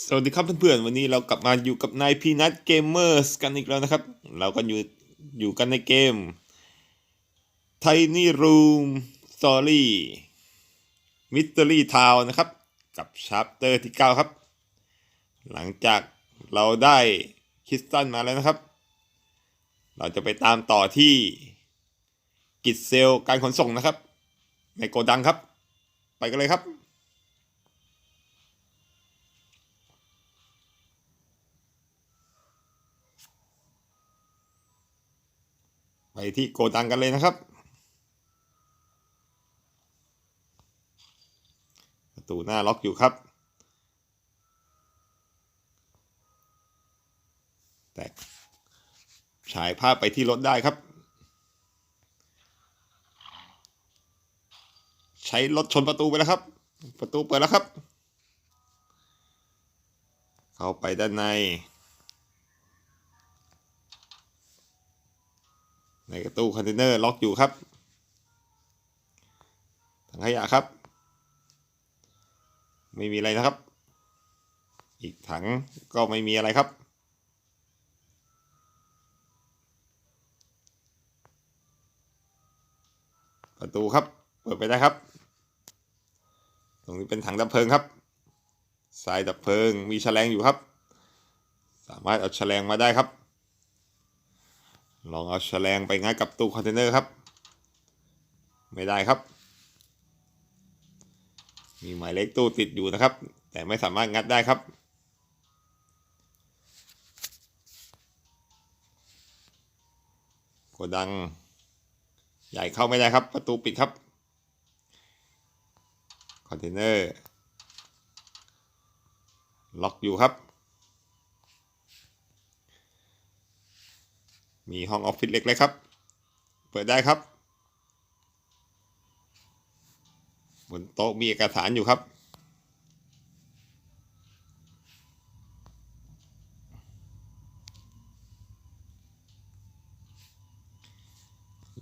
สวัสดีครับเพื่อนๆวันนี้เรากลับมาอยู่กับนายพีนัทเกมเมอร์สกันอีกแล้วนะครับ เราก็อยู่อยู่กันในเกม Tiny Room Story Mystery Town นะครับ กับชาร์ปเตอร์ที่ 9 ครับ หลังจากเราได้คริสตันมาแล้วนะครับ เราจะไปตามต่อที่กิจเซลการขนส่งนะครับ ในโกดังครับ ไปกันเลยครับ ที่โกดังกันเลยนะครับ ประตูหน้าล็อกอยู่ครับ แต่ฉายภาพไปที่รถได้ครับ ใช้รถชนประตูไปแล้วครับ ประตูเปิดแล้วครับ เข้าไปด้านใน ในตู้คอนเทนเนอร์ล็อกอยู่ครับถังขยะครับ ไม่มีอะไรนะครับ อีกถังก็ไม่มีอะไรครับ ประตูครับ เปิดไปได้ครับ ตรงนี้เป็นถังดับเพลิงครับสายดับเพลิงมีแฉลงอยู่ครับ สามารถเอาแฉลงมาได้ครับ ลองเอาแฉลงไปงัดกับตู้คอนเทนเนอร์ครับ ไม่ได้ครับ มีหมายเลขตู้ติดอยู่นะครับ แต่ไม่สามารถงัดได้ครับ โกดัง ใหญ่เข้าไม่ได้ครับ ประตูปิดครับ คอนเทนเนอร์ ล็อกอยู่ครับ มีห้องออฟฟิศเล็กๆครับ เปิดได้ครับ บนโต๊ะมีเอกสารอยู่ครับ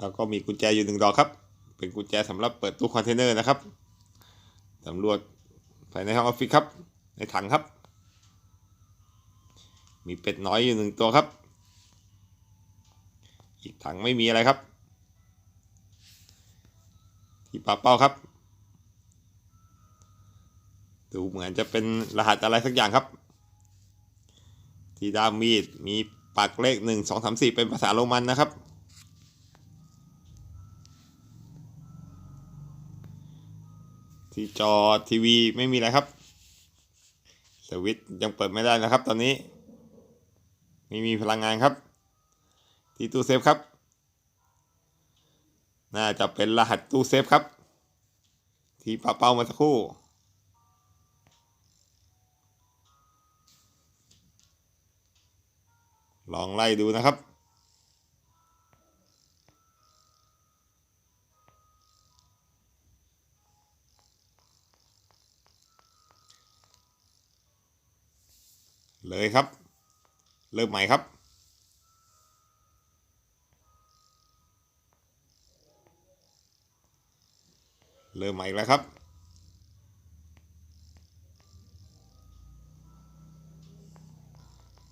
แล้วก็มีกุญแจอยู่หนึ่งดอกครับ เป็นกุญแจสำหรับเปิดตู้คอนเทนเนอร์นะครับสำรวจภายในห้องออฟฟิศครับ ในถังครับ มีเป็ดน้อยอยู่หนึ่งตัวครับ อีกถังไม่มีอะไรครับ ที่ปาเป้าครับ ดูเหมือนจะเป็นรหัสอะไรสักอย่างครับ ที่ด้ามมีดมีปักเลขหนึ่งสองสามสี่เป็นภาษาโรมันนะครับ ที่จอทีวีไม่มีอะไรครับสวิตช์ยังเปิดไม่ได้นะครับ ตอนนี้ ไม่มีพลังงานครับ ที่ตู้เซฟครับ น่าจะเป็นรหัสตู้เซฟครับ ที่ปาเป้ามาสักครู่ลองไล่ดูนะครับ เลยครับ เริ่มใหม่ครับ เริ่มใหม่อีกแล้วครับ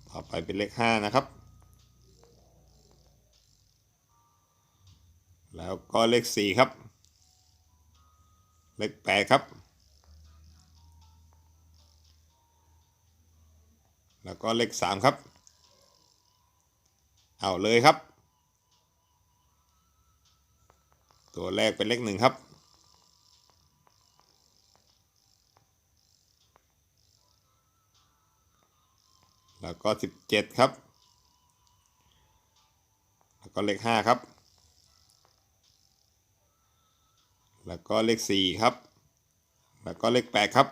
ต่อไปเป็นเลขห้านะครับ แล้วก็เลขสี่ครับ เลขแปดครับ แล้วก็เลขสามครับ เอาเลยครับ ตัวแรกเป็นเลขหนึ่งครับ แล้วก็สิบเจ็ดครับ แล้วก็เลขห้าครับ แล้วก็เลขสี่ครับ แล้วก็เลขแปดครับ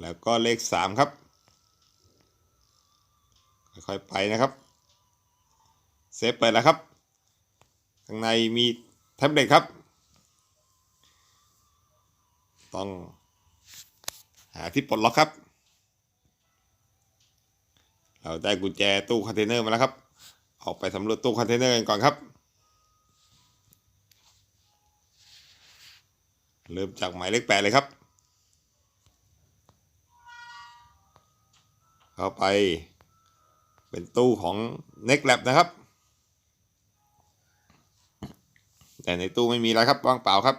แล้วก็เลขสามครับ ค่อยๆไปนะครับ เซฟเปิดแล้วครับ ข้างในมีแท็บเล็ตครับ ต้องหาที่ปลดล็อกครับ เราได้กุญแจตู้คอนเทนเนอร์มาแล้วครับ ออกไปสำรวจตู้คอนเทนเนอร์กันก่อนครับ เริ่มจากหมายเลขแปดเลยครับ เข้าไป เป็นตู้ของ Next Lab นะครับ แต่ในตู้ไม่มีอะไรครับว่างเปล่าครับ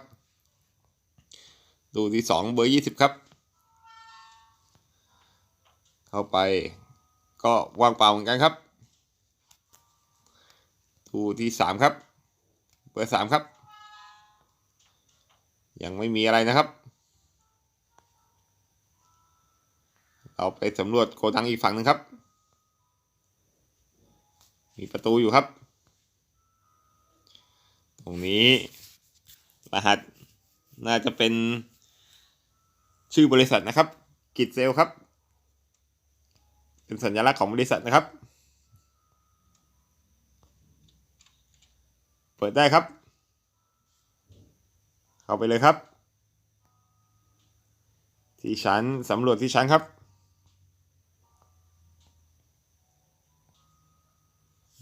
ตู้ที่สองเบอร์ยี่สิบครับ เข้าไป ก็ว่างเปล่าเหมือนกันครับตู้ที่สามครับ เบอร์สามครับ ยังไม่มีอะไรนะครับ เราไปสำรวจโกดังอีกฝั่งหนึ่งครับ มีประตูอยู่ครับ ตรงนี้ รหัสน่าจะเป็นชื่อบริษัทนะครับ กิจเซลครับ เป็นสัญลักษณ์ของบริษัทนะครับ เปิดได้ครับ เข้าไปเลยครับ ที่ชั้นสำรวจที่ชั้นครับ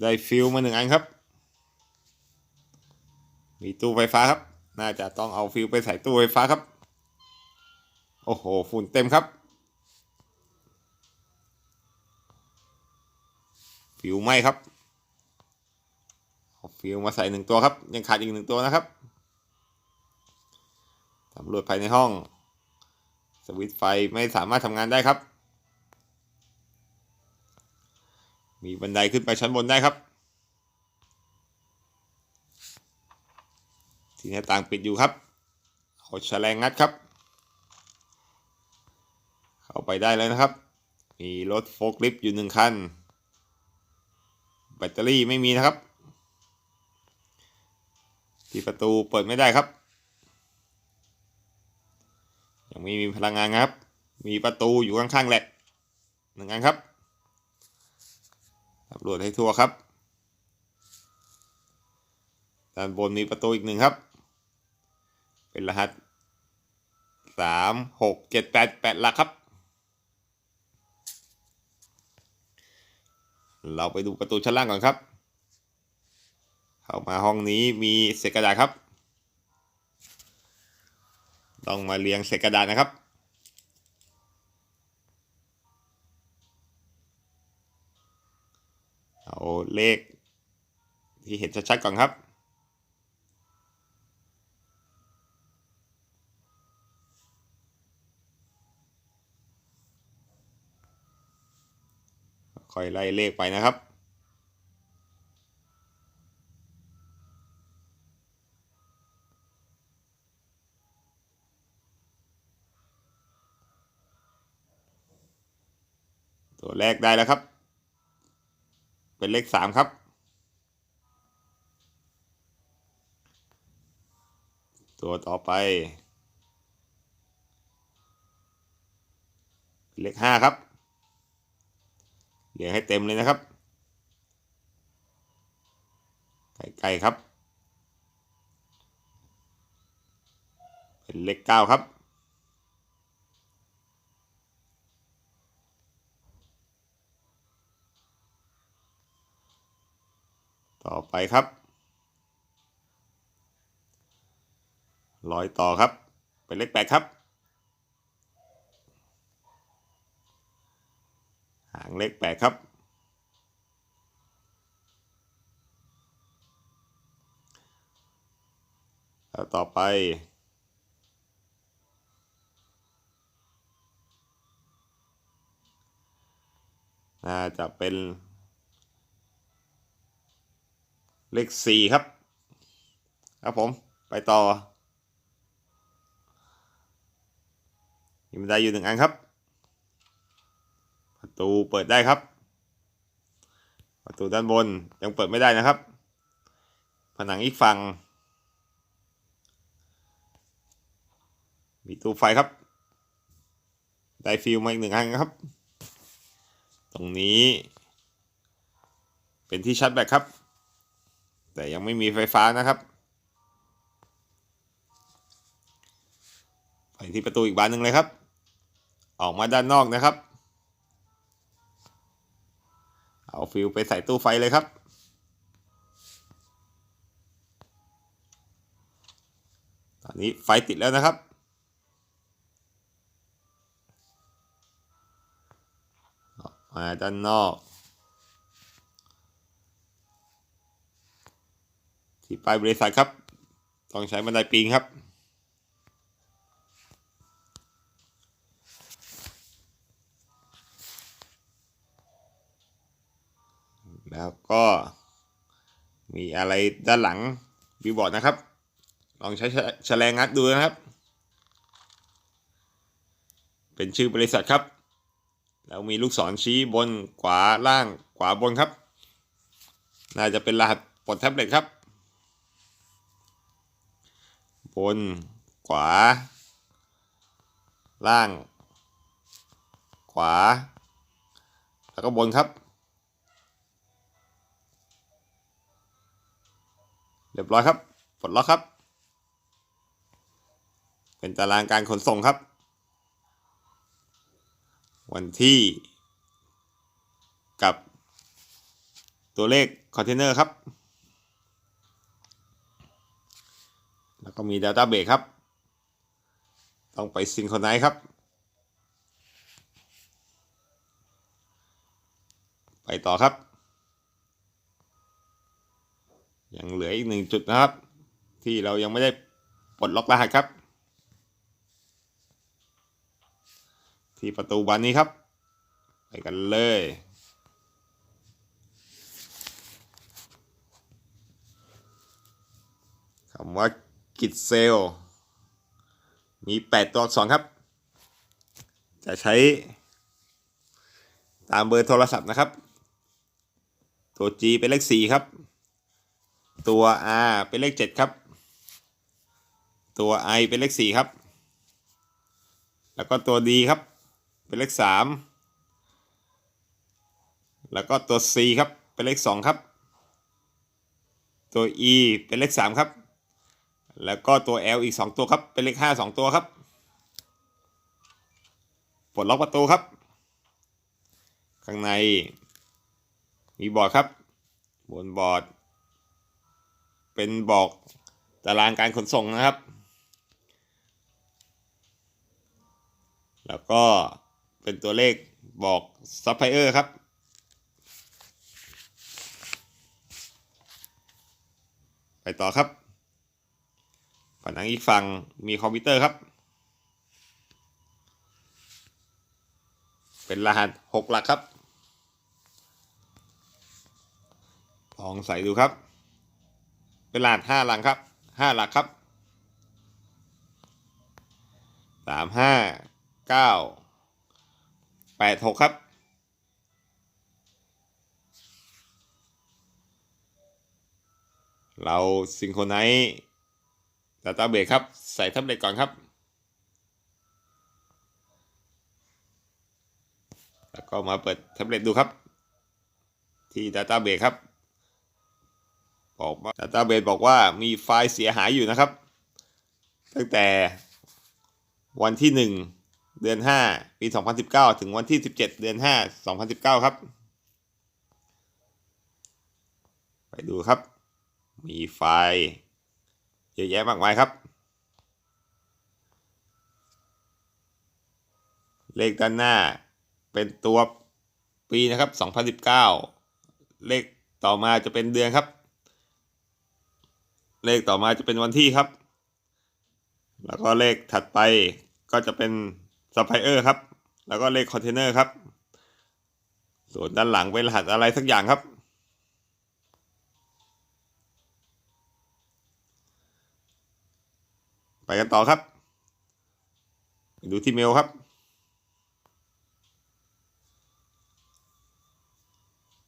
ได้ฟิลมาหนึ่งอันครับ มีตู้ไฟฟ้าครับ น่าจะต้องเอาฟิลไปใส่ตู้ไฟฟ้าครับ โอ้โห ฝุ่นเต็มครับ ฟิลไหมครับเอาฟิลมาใส่หนึ่งตัวครับ ยังขาดอีกหนึ่งตัวนะครับสำรวจภายในห้อง สวิตช์ไฟไม่สามารถทำงานได้ครับ มีบันไดขึ้นไปชั้นบนได้ครับ ที่หน้าต่างปิดอยู่ครับเอาแฉลงงัดครับ เข้าไปได้แล้วนะครับ มีรถโฟล์คลิฟต์อยู่หนึ่งคัน ตเตอรี่ไม่มีนะครับ ที่ประตูเปิดไม่ได้ครับ ยังไม่มีพลังงานครับ มีประตูอยู่ข้างๆแหลกหนึ่งอันครับสำรวจให้ทั่วครับ ด้านบนมีประตูอีกหนึ่งครับ เป็นรหัสสามหกเจ็ดแปดแปดหลักครับ เราไปดูประตูชั้นล่างก่อนครับ เข้ามาห้องนี้มีเศษกระดาษครับ ต้องมาเรียงเศษกระดาษนะครับ เอาเลขที่เห็นชัดๆก่อนครับ ค่อยไล่เลขไปนะครับตัวแรกได้แล้วครับ เป็นเลขสามครับ ตัวต่อไปเป็นเลขห้าครับ เรียงให้เต็มเลยนะครับ ไกลๆครับ เป็นเลขเก้าครับ ต่อไปครับร้อยต่อครับ เป็นเลขแปดครับางเลขแปดครับแล้วต่อไปน่าจะเป็นเลขสี่ครับ ครับผมไปต่อมีบันไดอยู่หนึ่งอันครับ ประตูเปิดได้ครับ ประตูด้านบนยังเปิดไม่ได้นะครับ ผนังอีกฝั่ง มีตู้ไฟครับ ได้ฟิลมาอีกหนึ่งอันครับ ตรงนี้ เป็นที่ชาร์จแบตครับ แต่ยังไม่มีไฟฟ้านะครับ ไปที่ประตูอีกบานหนึ่งเลยครับ ออกมาด้านนอกนะครับ เอาฟิลไปใส่ตู้ไฟเลยครับตอนนี้ไฟติดแล้วนะครับ มาด้านนอก ที่ป้ายบริษัทครับ ต้องใช้บันไดปีนครับ แล้วก็มีอะไรด้านหลังวิวบอร์ดนะครับ ลองใช้แฉแฉลงงัดดูนะครับ เป็นชื่อบริษัทครับ แล้วมีลูกศรชี้บนขวาล่างขวาบนครับ น่าจะเป็นรหัสปลดแท็บเล็ตครับ บนขวา ล่าง ขวา แล้วก็บนครับ เรียบร้อยครับปลดล็อกครับ เป็นตารางการขนส่งครับ วันที่ กับ ตัวเลขคอนเทนเนอร์ครับ แล้วก็มี Database ครับ ต้องไปซิงโครไนซ์ครับไปต่อครับ ยังเหลืออีกหนึ่งจุดนะครับ ที่เรายังไม่ได้ปลดล็อกรหัสครับ ที่ประตูบานนี้ครับ ไปกันเลยคำว่ากิจเซล มี 8 ตัวอักษรครับ จะใช้ตามเบอร์โทรศัพท์นะครับ ตัว G เป็นเลข 4 ครับ ตัว R เป็นเลข 7 ครับ ตัว I เป็นเลข 4 ครับ แล้วก็ตัว D ครับ เป็นเลข 3 แล้วก็ตัว C ครับ เป็นเลข 2 ครับ ตัว E เป็นเลข 3 ครับ แล้วก็ตัว L อีก 2 ตัวครับ เป็นเลข 5 2 ตัวครับปลดล็อกประตูครับ ข้างในมีบอร์ดครับ บนบอร์ด เป็นบอกตารางการขนส่งนะครับ แล้วก็เป็นตัวเลขบอกซัพพลายเออร์ครับ ไปต่อครับ ผนังอีกฝั่งมีคอมพิวเตอร์ครับ เป็นรหัสหกหลักครับลองใส่ดูครับ เป็นรหัสห้าหลักครับห้าหลักครับสามห้าเก้าแปดหกครับเราซิงโครไนซ์ดัตต้าเบสครับ ใส่แท็บเล็ตก่อนครับ แล้วก็มาเปิดแท็บเล็ตดูครับ ที่ดัตต้าเบสครับ บอกว่าดัตต้าเบสบอกว่ามีไฟล์เสียหายอยู่นะครับ ตั้งแต่วันที่ 1 เดือน 5 ปี 2019 ถึงวันที่ 17 เดือน 5 2019 ครับ ไปดูครับ มีไฟล์เยอะแยะมากมายครับ เลขด้านหน้าเป็นตัวปีนะครับ 2019 เลขต่อมาจะเป็นเดือนครับ เลขต่อมาจะเป็นวันที่ครับ แล้วก็เลขถัดไปก็จะเป็นซัพพลายเออร์ครับ แล้วก็เลขคอนเทนเนอร์ครับ ส่วนด้านหลังเป็นรหัสอะไรสักอย่างครับ ไปกันต่อครับ ดูที่เมลครับ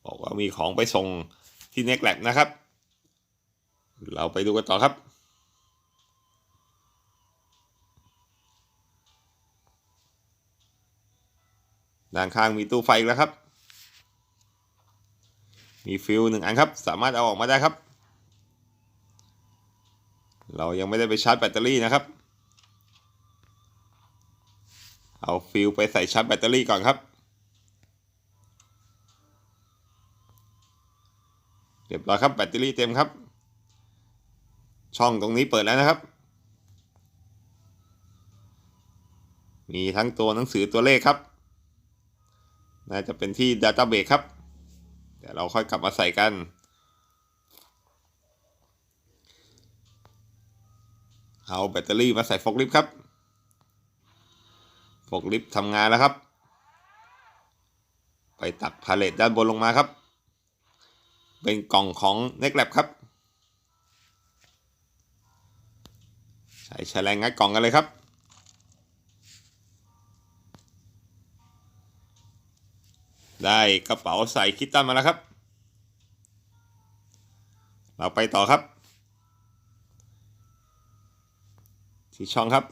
บอกว่ามีของไปส่งที่ n e x t Lab นะครับ เราไปดูกันต่อครับ ด้านข้างมีตู้ไฟแล้วครับ มีฟิลหนึ่งอันครับ สามารถเอาออกมาได้ครับ เรายังไม่ได้ไปชาร์จแบตเตอรี่นะครับ เอาฟิลไปใส่ชาร์จแบตเตอรี่ก่อนครับเรียบร้อยครับแบตเตอรี่เต็มครับ ช่องตรงนี้เปิดแล้วนะครับ มีทั้งตัวหนังสือตัวเลขครับ น่าจะเป็นที่ Database ครับ เดี๋ยวเราค่อยกลับมาใส่กัน เอาแบตเตอรี่มาใส่ฟกลิฟครับฟกลิฟทำงานแล้วครับ ไปตักพาเลตด้านบนลงมาครับ เป็นกล่องของ n e c l a b ครับ ใช้แฉลงงัดกล่องกันเลยครับ ได้กระเป๋าใส่คิตตันมาแล้วครับ เราไปต่อครับ ที่ช่องครับ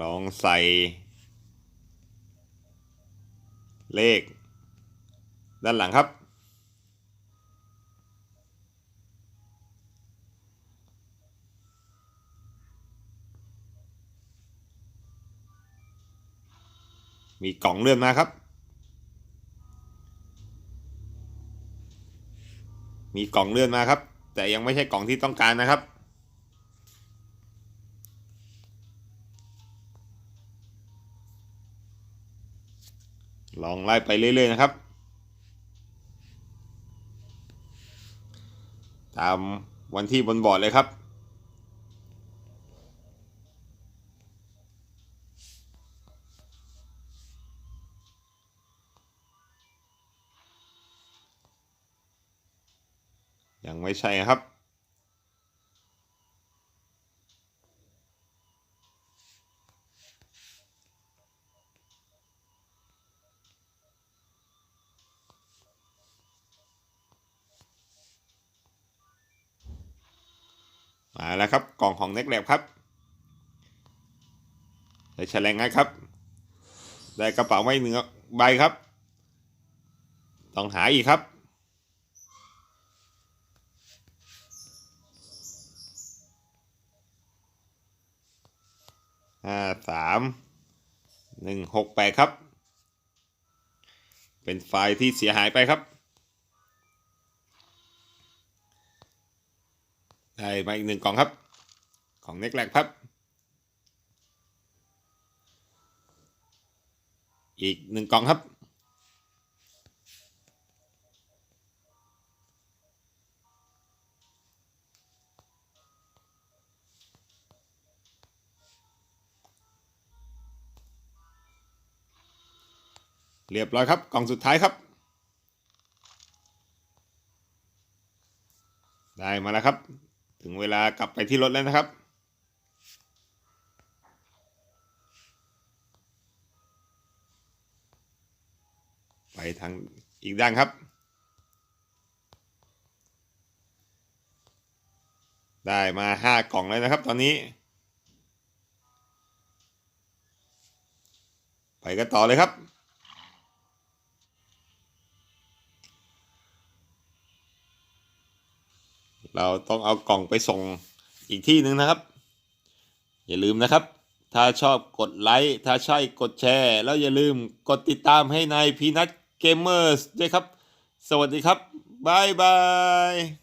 ลองใส่ เลข ด้านหลังครับ มีกล่องเลื่อนมาครับ มีกล่องเลื่อนมาครับ แต่ยังไม่ใช่กล่องที่ต้องการนะครับ ลองไล่ไปเรื่อยๆนะครับ ตามวันที่บนบอร์ดเลยครับ ยังไม่ใช่ครับมาแล้วครับกล่องของเน็กแลบครับได้แฉลงงัดครับ ได้กระเป๋าไม่หนึ่งใบครับ ต้องหาอีกครับ ห้าสามหนึ่งหกแปดครับ เป็นไฟล์ที่เสียหายไปครับ ได้มาอีกหนึ่งกล่องครับ ของเน็กแลกครับ อีกหนึ่งกล่องครับ รียบร้อยครับ กล่องสุดท้ายครับ ได้มาแล้วครับ ถึงเวลากลับไปที่รถแล้วนะครับ ไปทางอีกด้านครับ ได้มาห้ากล่องแล้วนะครับ ตอนนี้ไปกันต่อเลยครับ เราต้องเอากล่องไปส่งอีกที่หนึ่งนะครับ อย่าลืมนะครับ ถ้าชอบกดไลค์ถ้าใช่กดแชร์ แล้วอย่าลืมกดติดตามให้ในพีนัทเกมเมอร์ด้วยครับ สวัสดีครับบ๊ายบาย